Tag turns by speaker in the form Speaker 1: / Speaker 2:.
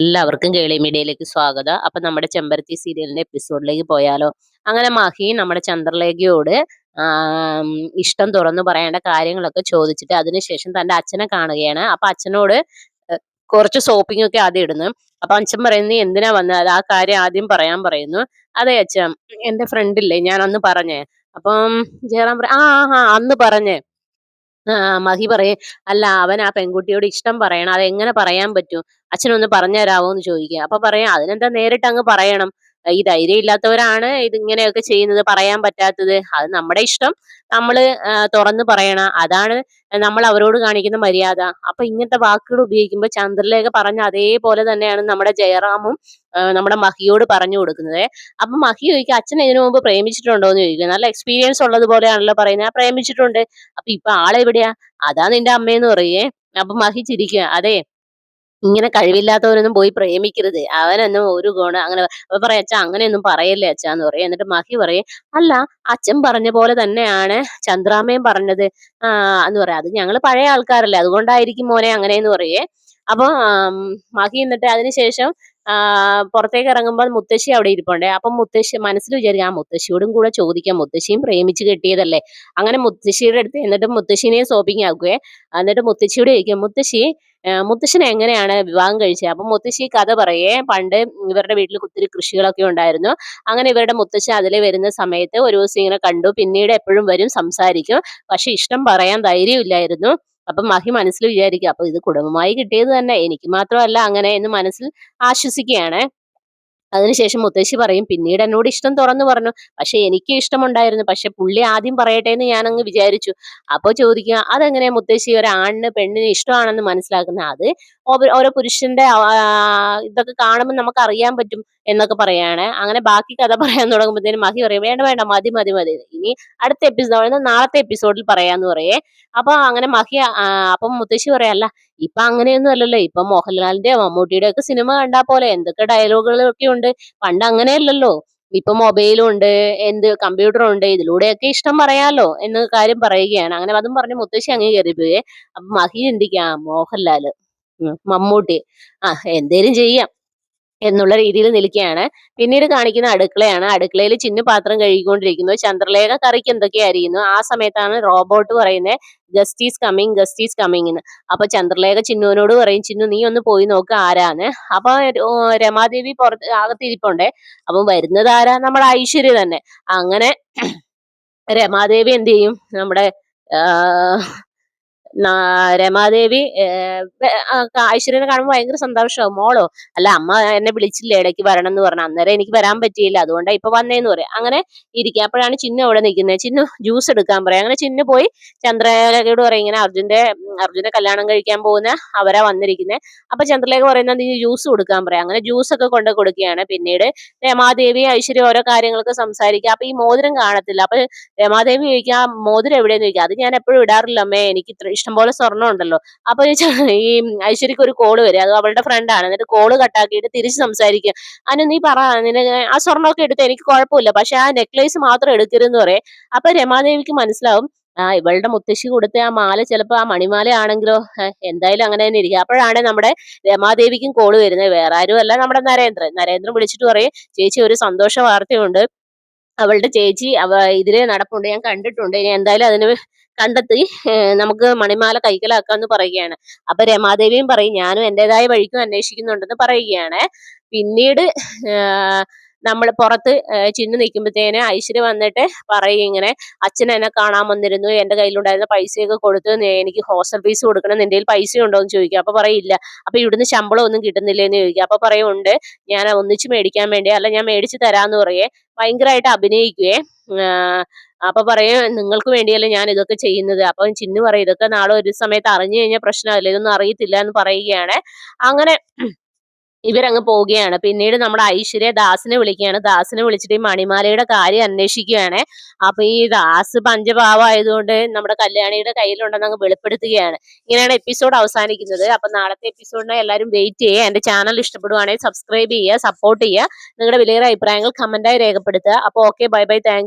Speaker 1: എല്ലാവർക്കും കേളി മീഡിയയിലേക്ക് സ്വാഗതം. അപ്പൊ നമ്മുടെ ചെമ്പരത്തി സീരിയലിന്റെ എപ്പിസോഡിലേക്ക് പോയാലോ. അങ്ങനെ മഹി നമ്മുടെ ചന്ദ്രലേഖയോട് ഇഷ്ടം തുറന്നു പറയേണ്ട കാര്യങ്ങളൊക്കെ ചോദിച്ചിട്ട് അതിനുശേഷം തന്റെ അച്ഛനെ കാണുകയാണ്. അപ്പൊ അച്ഛനോട് കുറച്ച് സോപ്പിംഗ് ഒക്കെ ആദ്യം ഇടുന്നു. അപ്പൊ അച്ഛൻ പറയുന്നു എന്തിനാ വന്നത് ആ കാര്യം ആദ്യം പറയാൻ പറയുന്നു. അതെ അച്ഛൻ എന്റെ ഫ്രണ്ടില്ലേ ഞാൻ അന്ന് പറഞ്ഞേ. അപ്പം ജയറാം പറ ആ ആ അന്ന് പറഞ്ഞേ. മഹി പറയും അല്ല അവൻ ആ പെൺകുട്ടിയോട് ഇഷ്ടം പറയണം അത് എങ്ങനെ പറയാൻ പറ്റും? അച്ഛനൊന്ന് പറഞ്ഞു തരാമോ എന്ന് ചോദിക്കുക. അപ്പൊ പറയാം അതിനെന്താ നേരിട്ട് അങ്ങ് പറയണം? ഈ ധൈര്യം ഇല്ലാത്തവരാണ് ഇതിങ്ങനെയൊക്കെ ചെയ്യുന്നത് പറയാൻ പറ്റാത്തത്. അത് നമ്മുടെ ഇഷ്ടം. നമ്മൾ തുറന്നു പറയണം. അതാണ് നമ്മൾ അവരോട് കാണിക്കുന്ന മര്യാദ. അപ്പൊ ഇങ്ങനത്തെ വാക്കുകൾ ഉപയോഗിക്കുമ്പോൾ ചന്ദ്രലേഖ പറഞ്ഞ അതേപോലെ തന്നെയാണ് നമ്മുടെ ജയറാമും നമ്മുടെ മഹിയോട് പറഞ്ഞു കൊടുക്കുന്നത്. അപ്പൊ മഹി ചോദിക്കുക അച്ഛൻ ഇതിനു മുമ്പ് പ്രേമിച്ചിട്ടുണ്ടോ? എന്ന് ചോദിക്കുക നല്ല എക്സ്പീരിയൻസ് ഉള്ളത് പോലെയാണല്ലോ പറയുന്നത്. "ആ, പ്രേമിച്ചിട്ടുണ്ട്. അപ്പൊ ഇപ്പൊ ആളെവിടെയാ? അതാ നിന്റെ അമ്മയെന്ന് പറയേ. അപ്പൊ മഹി ചിരിക്കുക. അതെ ഇങ്ങനെ കഴിവില്ലാത്തവനൊന്നും പോയി പ്രേമിക്കരുത്. അവനൊന്നും ഒരു ഗുണം അങ്ങനെ അപ്പൊ പറയാം അച്ഛാ അങ്ങനെയൊന്നും പറയല്ലേ അച്ഛാ എന്ന് പറയും. എന്നിട്ട് മഹി പറയും അല്ല അച്ഛൻ പറഞ്ഞ പോലെ തന്നെയാണ് ചന്ദ്രാമയും പറഞ്ഞത്. ആ എന്ന് പറയാം. അത് ഞങ്ങൾ പഴയ ആൾക്കാരല്ലേ. അതുകൊണ്ടായിരിക്കും മോനെ അങ്ങനെയെന്ന് പറയേ. അപ്പൊ മാഹി എന്നിട്ട് അതിനുശേഷം പുറത്തേക്ക് ഇറങ്ങുമ്പോൾ മുത്തശ്ശി അവിടെ ഇരിപ്പുണ്ടേ. അപ്പം മുത്തശ്ശി മനസ്സിൽ വിചാരിക്കും ആ മുത്തശ്ശിയോടും കൂടെ ചോദിക്കാം. മുത്തശ്ശിയും പ്രേമിച്ച് കെട്ടിയതല്ലേ? അങ്ങനെ മുത്തശ്ശിയുടെ അടുത്ത് എന്നിട്ട് മുത്തശ്ശിനെയും സോപ്പിംഗ് ആക്കുകയെ. എന്നിട്ട് മുത്തശ്ശിയോട് ചോദിക്കും മുത്തശ്ശി മുത്തശ്ശിനെ എങ്ങനെയാണ് വിവാഹം കഴിച്ചത്? അപ്പൊ മുത്തശ്ശി കഥ പറയേ പണ്ട് ഇവരുടെ വീട്ടിൽ ഒത്തിരി കൃഷികളൊക്കെ ഉണ്ടായിരുന്നു. അങ്ങനെ ഇവരുടെ മുത്തശ്ശി അതിൽ വരുന്ന സമയത്ത് ഒരു ദിവസം ഇങ്ങനെ കണ്ടു. പിന്നീട് എപ്പോഴും വരും സംസാരിക്കും. പക്ഷെ ഇഷ്ടം പറയാൻ ധൈര്യമില്ലായിരുന്നു. അപ്പൊ മഹി മനസ്സിൽ വിചാരിക്കുക അപ്പൊ ഇത് കുടുംബമായി കിട്ടിയത് തന്നെ എനിക്ക് മാത്രമല്ല അങ്ങനെ എന്ന് മനസ്സിൽ ആശ്വസിക്കുകയാണ്. അതിനുശേഷം മുത്തശ്ശി പറയും പിന്നീട് എന്നോട് ഇഷ്ടം തുറന്നു പറഞ്ഞു. പക്ഷെ എനിക്ക് ഇഷ്ടമുണ്ടായിരുന്നു. പക്ഷെ പുള്ളി ആദ്യം പറയട്ടെ എന്ന് ഞാൻ അങ്ങ് വിചാരിച്ചു. അപ്പോൾ ചോദിക്കുക അതെങ്ങനെയാ മുത്തശ്ശി? ഒരാണിന് പെണ്ണിന് ഇഷ്ടമാണെന്ന് മനസ്സിലാക്കുന്നത്? അത് ഓരോ പുരുഷന്റെ ഇതൊക്കെ കാണുമ്പോൾ നമുക്ക് അറിയാൻ പറ്റും എന്നൊക്കെ പറയാണ്. അങ്ങനെ ബാക്കി കഥ പറയാൻ തുടങ്ങുമ്പോഴത്തേനും മഹി പറയും വേണ്ട വേണ്ട മതി മതി മതി. ഇനി അടുത്ത എപ്പിസോഡ് നാളത്തെ എപ്പിസോഡിൽ പറയാന്ന് പറയേ. അപ്പൊ അങ്ങനെ മഹി അപ്പം മുത്തശ്ശി പറയല്ല ഇപ്പൊ അങ്ങനെയൊന്നും അല്ലല്ലോ. ഇപ്പൊ മോഹൻലാലിന്റെ മമ്മൂട്ടിയുടെ ഒക്കെ സിനിമ കണ്ടാ പോലെ എന്തൊക്കെ ഡയലോഗുകളൊക്കെ ഉണ്ട്. പണ്ട് അങ്ങനെയല്ലല്ലോ. ഇപ്പൊ മൊബൈലും ഉണ്ട് എന്ത് കമ്പ്യൂട്ടറും ഉണ്ട്. ഇതിലൂടെയൊക്കെ ഇഷ്ടം പറയാലോ എന്ന കാര്യം പറയുകയാണ്. അങ്ങനെ അതും പറഞ്ഞ് മുത്തശ്ശി അങ്ങ് പോയേ. അപ്പൊ മഹി ചിന്തിക്കാം മോഹൻലാൽ മമ്മൂട്ടി ആ എന്തേലും ചെയ്യാം. എന്നുള്ള രീതിയിൽ നിൽക്കുകയാണ്. പിന്നീട് കാണിക്കുന്ന അടുക്കളയാണ്. അടുക്കളയിൽ ചിന്നു പാത്രം കഴുകിക്കൊണ്ടിരിക്കുന്നു. ചന്ദ്രലേഖ കറിക്ക് എന്തൊക്കെ അരിയുന്നു? ആ സമയത്താണ് റോബോട്ട് പറയുന്നത് guest is coming guest is coming എന്ന്. അപ്പൊ ചന്ദ്രലേഖ ചിന്നുവിനോട് പറയും ചിന്നു നീ ഒന്ന് പോയി നോക്ക് ആരാന്ന്. അപ്പൊ രമാദേവി പുറത്ത് അകത്തിരിപ്പുണ്ടേ. അപ്പം വരുന്നത് ആരാ? നമ്മുടെ ഐശ്വര്യ തന്നെ. അങ്ങനെ രമാദേവി എന്ത് ചെയ്യും? നമ്മുടെ രമാദേവി ഐശ്വര്യനെ കാണുമ്പോൾ ഭയങ്കര സന്തോഷമാവും മോളോ അല്ല അമ്മ എന്നെ വിളിച്ചില്ലേ ഇടയ്ക്ക് വരണം എന്ന് പറഞ്ഞു. അന്നേരം എനിക്ക് വരാൻ പറ്റിയില്ല. അതുകൊണ്ട് ഇപ്പൊ വന്നേന്ന് പറയാം. അങ്ങനെ ഇരിക്കുക അപ്പോഴാണ് ചിന്നു അവിടെ നിൽക്കുന്നത് ചിന്നു ജ്യൂസ് എടുക്കാൻ പറയാം. അങ്ങനെ ചിന്നു പോയി ചന്ദ്രലേഖയോട് പറയും ഇങ്ങനെ അർജുന്റെ അർജുന്റെ അർജുനെ കല്യാണം കഴിക്കാൻ പോകുന്ന അവരാ വന്നിരിക്കുന്നത് അപ്പൊ ചന്ദ്രലേഖ പറയുന്ന നീ ജ്യൂസ് കൊടുക്കാൻ പറയാം. അങ്ങനെ ജ്യൂസ് ഒക്കെ കൊണ്ട് കൊടുക്കുകയാണ്. പിന്നീട് രമാദേവി ഐശ്വര്യ ഓരോ കാര്യങ്ങളൊക്കെ സംസാരിക്കുക. അപ്പൊ ഈ മോതിരം കാണത്തില്ല. അപ്പൊ രമാദേവി ചോദിക്കുക മോതിരം എവിടെയെന്ന് ചോദിക്കുക അത് ഞാൻ എപ്പോഴും ഇടാറില്ല അമ്മേ. എനിക്ക് ഇഷ്ടംപോലെ സ്വർണം ഉണ്ടല്ലോ അപ്പൊ ഈ ഐശ്വര്യക്ക് ഒരു കോൾ വരും. അത് അവളുടെ ഫ്രണ്ടാണ് എന്നിട്ട് കോൾ കട്ടാക്കിയിട്ട് തിരിച്ച് സംസാരിക്കുക അനു നീ പറ ആ സ്വർണമൊക്കെ എടുത്ത് എനിക്ക് കുഴപ്പമില്ല. പക്ഷെ ആ നെക്ലേസ് മാത്രം എടുക്കരുതെന്ന് പറയും. അപ്പൊ രമാദേവിക്ക് മനസ്സിലാവും ആ ഇവളുടെ മുത്തശ്ശി കൊടുത്ത ആ മാല ചിലപ്പോ ആ മണിമാല ആണെങ്കിലോ എന്തായാലും അങ്ങനെ തന്നെ ഇരിക്കുക അപ്പോഴാണ് നമ്മുടെ രമാദേവിക്കും കോൾ വരുന്നത്. വേറെ ആരും അല്ല നമ്മുടെ നരേന്ദ്രൻ. നരേന്ദ്രൻ വിളിച്ചിട്ട് പറയും ചേച്ചി ഒരു സന്തോഷ വാർത്തയുണ്ട്. അവളുടെ ചേച്ചി അവ ഇതിലെ നടപ്പുണ്ട്. ഞാൻ കണ്ടിട്ടുണ്ട്. ഇനി എന്തായാലും അതിന് കണ്ടെത്തി നമുക്ക് മണിമാല കൈക്കലാക്കാന്ന് പറയുകയാണ്. അപ്പൊ രമാദേവിയും പറയും ഞാനും എന്റേതായ വഴിക്കും അന്വേഷിക്കുന്നുണ്ടെന്ന് പറയുകയാണ്. പിന്നീട് നമ്മൾ പുറത്ത് ചിന്നു നിൽക്കുമ്പോഴത്തേന് ഐശ്വര്യ വന്നിട്ട് പറയും ഇങ്ങനെ അച്ഛൻ എന്നെ കാണാൻ വന്നിരുന്നു എന്റെ കയ്യിലുണ്ടായിരുന്ന പൈസയൊക്കെ കൊടുത്ത് എനിക്ക് ഹോസ്റ്റൽ ഫീസ് കൊടുക്കണം നിന്റെ കയ്യിൽ പൈസ ഉണ്ടോ? എന്ന് ചോദിക്കും. അപ്പൊ പറയില്ല അപ്പോൾ ഇവിടുന്ന് ശമ്പളം ഒന്നും കിട്ടുന്നില്ല? എന്ന് ചോദിക്കും. അപ്പൊ പറയും ഉണ്ട്. ഞാൻ ഒന്നിച്ച് മേടിക്കാൻ വേണ്ടി അല്ല ഞാൻ മേടിച്ച് തരാന്ന് പറയേ ഭയങ്കരമായിട്ട് അഭിനയിക്കുകയെ അപ്പൊ പറയും നിങ്ങൾക്ക് വേണ്ടിയല്ലേ ഞാൻ ഇതൊക്കെ ചെയ്യുന്നത്? അപ്പൊ ചിന്നു പറയും ഇതൊക്കെ നാളെ ഒരു സമയത്ത് അറിഞ്ഞു കഴിഞ്ഞാൽ പ്രശ്നമല്ലേ? ഇതൊന്നും അറിയത്തില്ല എന്ന് പറയുകയാണ്. അങ്ങനെ ഇവരങ്ങ് പോവുകയാണ്. പിന്നീട് നമ്മുടെ ഐശ്വര്യ ദാസിനെ വിളിക്കുകയാണ്. ദാസിനെ വിളിച്ചിട്ട് ഈ മണിമാലയുടെ കാര്യം അന്വേഷിക്കുകയാണ്. അപ്പൊ ഈ ദാസ് പഞ്ചപാവായതുകൊണ്ട് നമ്മുടെ കല്യാണിയുടെ കയ്യിലുണ്ടെന്ന് അങ്ങ് വെളിപ്പെടുത്തുകയാണ്. ഇങ്ങനെയാണ് എപ്പിസോഡ് അവസാനിക്കുന്നത്. അപ്പൊ നാളത്തെ എപ്പിസോഡിനെ എല്ലാവരും വെയിറ്റ് ചെയ്യുക. എന്റെ ചാനൽ ഇഷ്ടപ്പെടുവാണെങ്കിൽ സബ്സ്ക്രൈബ് ചെയ്യുക സപ്പോർട്ട് ചെയ്യുക. നിങ്ങളുടെ വിലയേറെ അഭിപ്രായങ്ങൾ കമന്റായി രേഖപ്പെടുത്തുക. അപ്പൊ ഓക്കെ ബൈ ബൈ താങ്ക്